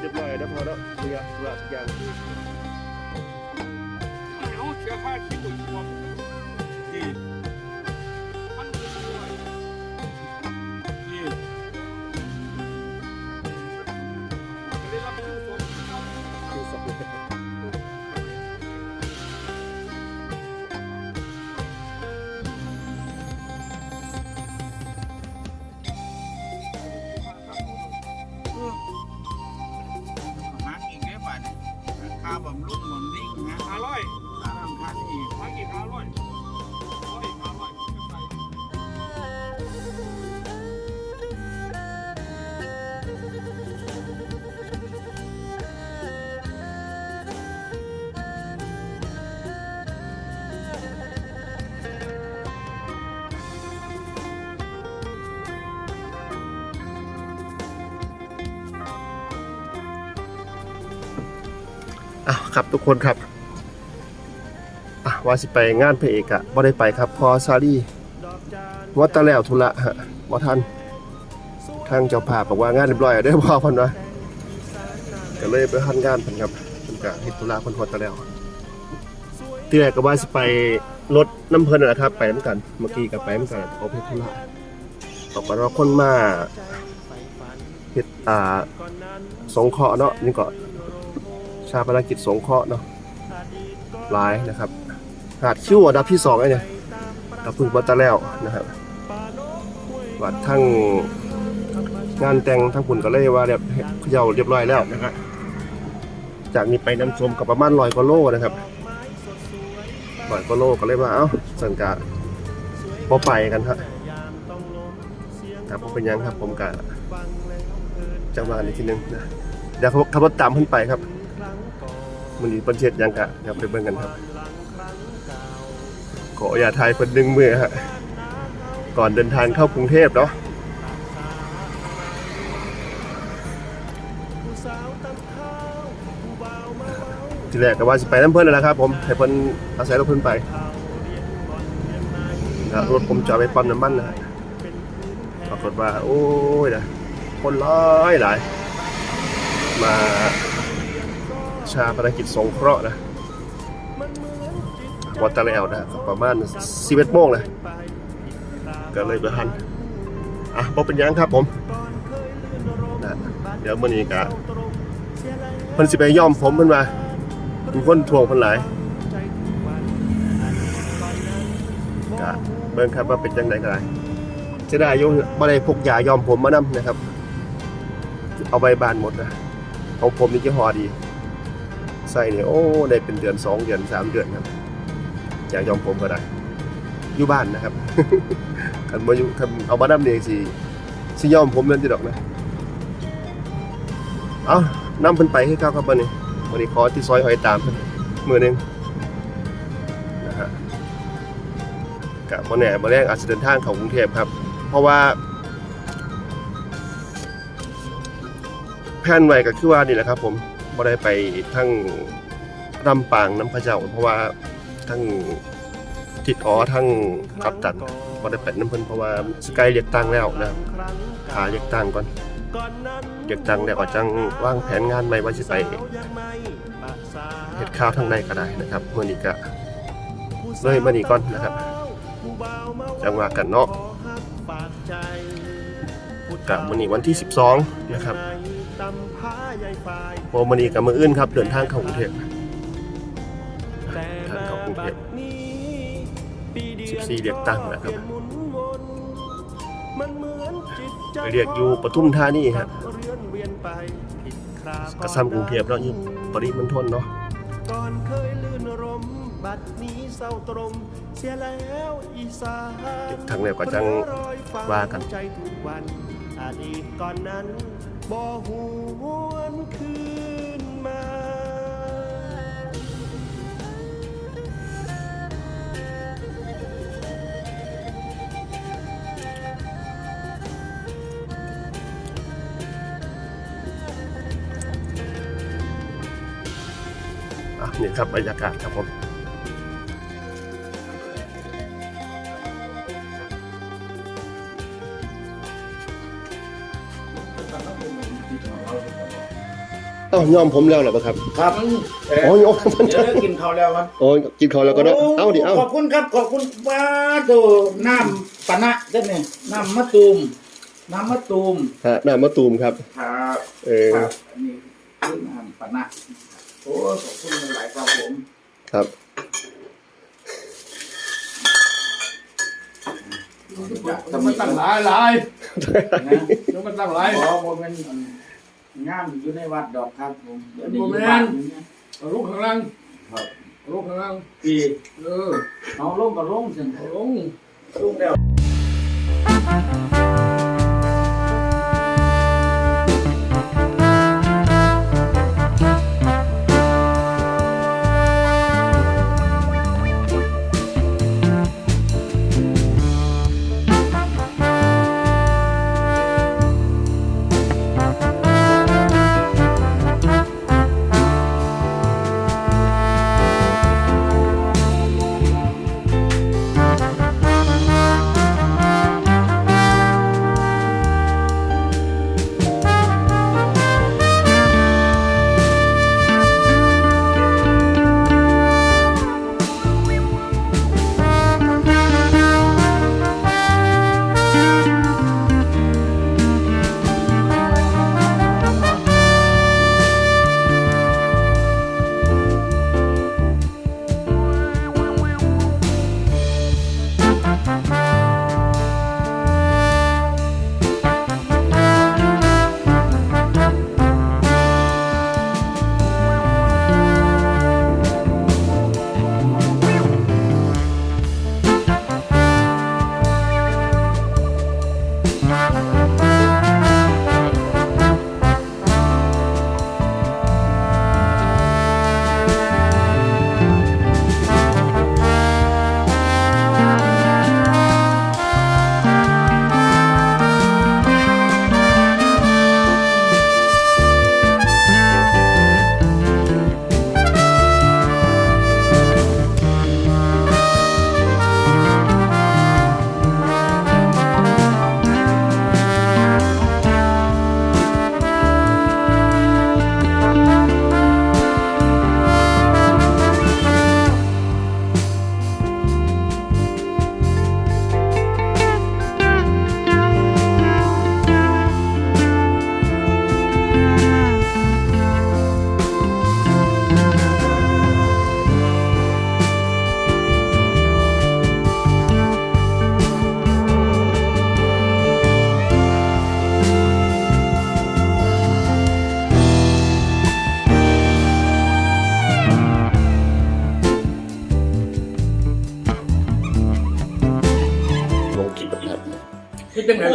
เรียบร้อยแล้วพอแล้วเรือเรือทุกอย่าง อะครับทุกคนครับอะว่าสิไปงานพระเอกอะบ่ได้ไปครับพอซารีวัดตะแล้วธุระฮะบ่ทันทางเจ้าภาพบอกว่างานเรียบร้อยแล้วเด้พอพิ่นว่าก็เลยไปทันงานพิ่นครับพิ่นก็เฮ็ดธุระพิ่นฮอดตะแล้วที่แรกก็ว่าสิไปรถน้ำเพิ่นนะครับ ไปนำกันเมื่อกี้ก็ไปนำกันเอาไปธุระบอกว่าเราคนมาเฮ็ดอ่าสงเคราะห์เนาะนี่ก็ชาปนกิจสงเคราะห์เนาะหลายนะครับ หาดคิ้วอันดับที่สองเนี่ยเราพึ่งมาตะแล้วนะครับวัดทั้งงานแต่งทั้งคุณก็เลยว่าเรียบเขย่าเรียบร้อยแล้วนะครับจากนี้ไปน้ำชมกับประมาณร้อยกว่าโลนะครับร้อยกว่าโลก็เลยว่าเอ้าสังกาพอไปกันฮะครับผมเป็นยังครับผมกะจังหวะนี้ทีนึงนะเดี๋ยวขับรถตามขึ้นไปครับ มันนี้ประเทศยังกะเดี๋ยวไปเบิ่งกันครับ ขออย่าทายเพิ่นดึงมือฮะก่อนเดินทางเข้ากรุงเทพเนาะทีแรกก็ว่าสิไปน้ำเพิ่นนั่นแหละครับ ผมให้เพิ่นอาศัยรถเพิ่นไปรถผมจอดไปปั๊มน้ำมันนะปรากฏว่า โอ้ยนะคนร้ายหลาย มา ชาภารกิจสงเคราะห์นะวัดตะแลวนะประมาณ11โมงเลยก็เลยไปทันอะบ่เป็นยังครับผมนะเดี๋ยวมื้อนี้ก็เพิ่นสิไปย่อมผมเพิ่นว่ามีคนทวงเพิ่นหลายก็เบิ่งครับว่าเป็นจังไดก็ได้จะได้ยู่บ่ได้พกยายอมผมมานำนะครับ เอาไปบ้านหมดนะของผมนี่ยี่ห้อดี ใส่เนี่ยโอ้ได้เป็นเดือนสองเดือนสามเดือนครับอยากยอมผมก็ได้อยู่บ้านนะครับคันมาอยู่คันเอามาดำเนียงสิสิยอมผมนั่นจะดอกนะเอานำเพิ่นไปให้เขาครับวันนี้วันนี้ขอที่ซอยหอยตามเพิ่นมือหนึงนะฮะกะบ่แน่บ่แรงอาจจะเดินทางเข้ากรุงเทพครับ เพราะว่าแผนไว้ก็คือว่านี่แหละครับผม บ่ได้ไปทั้งลำปางน้ำพระเจ้า เพราะว่าทั้งทิดอ๋อทั้งกัปตันบ่ได้ไปน้ำเพิ่นเพราะว่าสกายเรียกตังแล้วนะขาเรียกตังก่อนเรียกตังแล้วก็จังวางแผนงานใหม่ว่าสิไปเฮ็ดข้าวทางใดก็ได้นะครับมื้อนี้ก็เลยมื้อนี้ก่อนนะครับจังว่ากันเนาะกับมื้อนี้วันที่ 12 นะครับ พอมื้อนี้กับมื้ออื่นครับ เดินทางเข้ากรุงเทพทางเข้ากรุงเทพ14 เรียกตั้งนะครับไปเรียกอยู่ปทุมธานีครับกระซ้ำกรุงเทพเนาะอยู่ปริมณฑลเนาะก่อนเคยลื่นรมบัดนี้เศร้าตรมเสียแล้วอีสานทางแล้วก็จังว่ากันใจทุกวันอดีตก่อนนั้น บ่หวนคืนมา อะนี่ครับบรรยากาศครับผม อ้ายอมผมแล้วเหรอปะครับ ครับอ๋อยอมมันเดี๋ยวเลิกกินข้าวแล้วครับโอ้ยกินข้าวแล้วก็ได้เอ้าดิเอ้าขอบคุณครับ ขอบคุณว้าโตน้ำปะนะเจ้าเนี่ยน้ำมะตูม น้ำมะตูม ฮะน้ำมะตูมครับ ครับเออ ครับอันนี้คือน้ำปะนะโอ้ขอบคุณหลายๆครับผมครับจะมาตั้งหลายหลายนะจะมาตั้งหลายขอโมเมนต์ งามอยู่ในวัดดอกครับผมเดี๋ยวนี้อยู่โมเมนต์บ้านอยู่เนี่ยเอาลูกข้างล่างครับเอาลูกข้างล่างปีเออ เอาลงก็ลงสิเอาลง ลงแล้ว ล